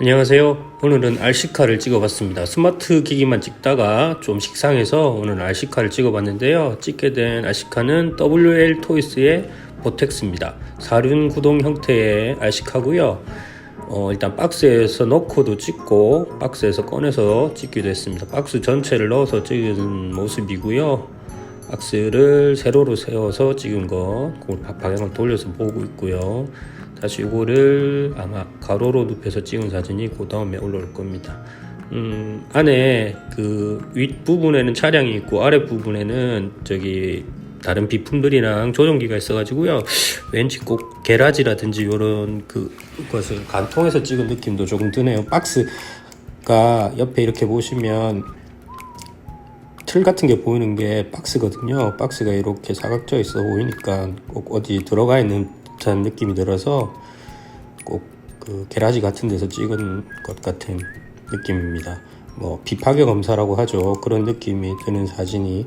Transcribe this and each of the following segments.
안녕하세요. 오늘은 RC카를 찍어봤습니다. 스마트 기기만 찍다가 좀 식상해서 오늘 RC카를 찍어봤는데요. 찍게 된 RC카는 WL 토이스의 보텍스입니다. 사륜 구동 형태의 RC카고요. 어, 일단 박스에서 넣고도 찍고 박스에서 꺼내서 찍기도 했습니다. 박스 전체를 넣어서 찍은 모습이고요. 박스를 세로로 세워서 찍은 거, 바- 방향을 돌려서 보고 있고요. 다시 이거를 아마 가로로 눕혀서 찍은 사진이 그 다음에 올라올 겁니다. 음, 안에 그 윗부분에는 차량이 있고 아래 부분에는 저기 다른 비품들이랑 조종기가 있어가지고요. 왠지 꼭 게라지라든지 이런 그 것을 간통해서 찍은 느낌도 조금 드네요. 박스가 옆에 이렇게 보시면 틀 같은 게 보이는 게 박스거든요. 박스가 이렇게 사각져 있어 보이니까 꼭 어디 들어가 있는 듯한 느낌이 들어서 꼭 그 게라지 같은 데서 찍은 것 같은 느낌입니다. 뭐 비파괴 검사라고 하죠. 그런 느낌이 드는 사진이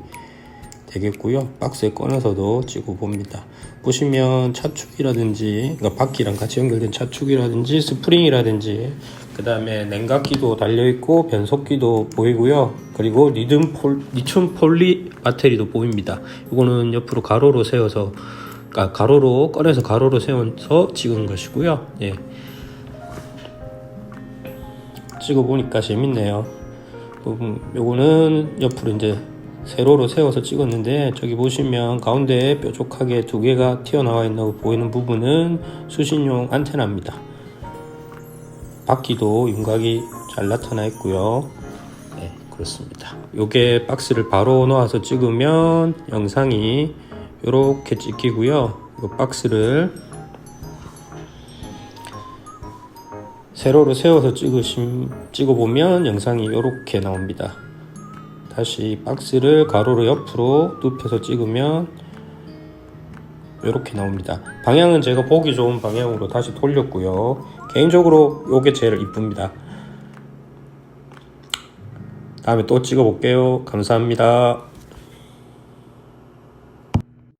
되겠고요. 박스에 꺼내서도 찍어 봅니다. 보시면 차축이라든지 그러니까 바퀴랑 같이 연결된 차축이라든지 스프링이라든지 그 다음에 냉각기도 달려 있고 변속기도 보이고요. 그리고 리튬 폴리 배터리도 보입니다. 이거는 옆으로 가로로 세워서 그러니까 가로로 꺼내서 가로로 세워서 찍은 것이고요. 예. 찍어 보니까 재밌네요. 음, 요거는 옆으로 이제 세로로 세워서 찍었는데 저기 보시면 가운데 뾰족하게 두 개가 튀어나와 있는 거 보이는 부분은 수신용 안테나입니다. 바퀴도 윤곽이 잘 나타나 있고요. 네, 그렇습니다. 요게 박스를 바로 놓아서 찍으면 영상이 이렇게 찍히고요. 이 박스를 세로로 세워서 찍으심, 찍어보면 영상이 이렇게 나옵니다. 다시 박스를 가로로 옆으로 눕혀서 찍으면 이렇게 나옵니다. 방향은 제가 보기 좋은 방향으로 다시 돌렸고요. 개인적으로 이게 제일 이쁩니다. 다음에 또 찍어볼게요. 감사합니다.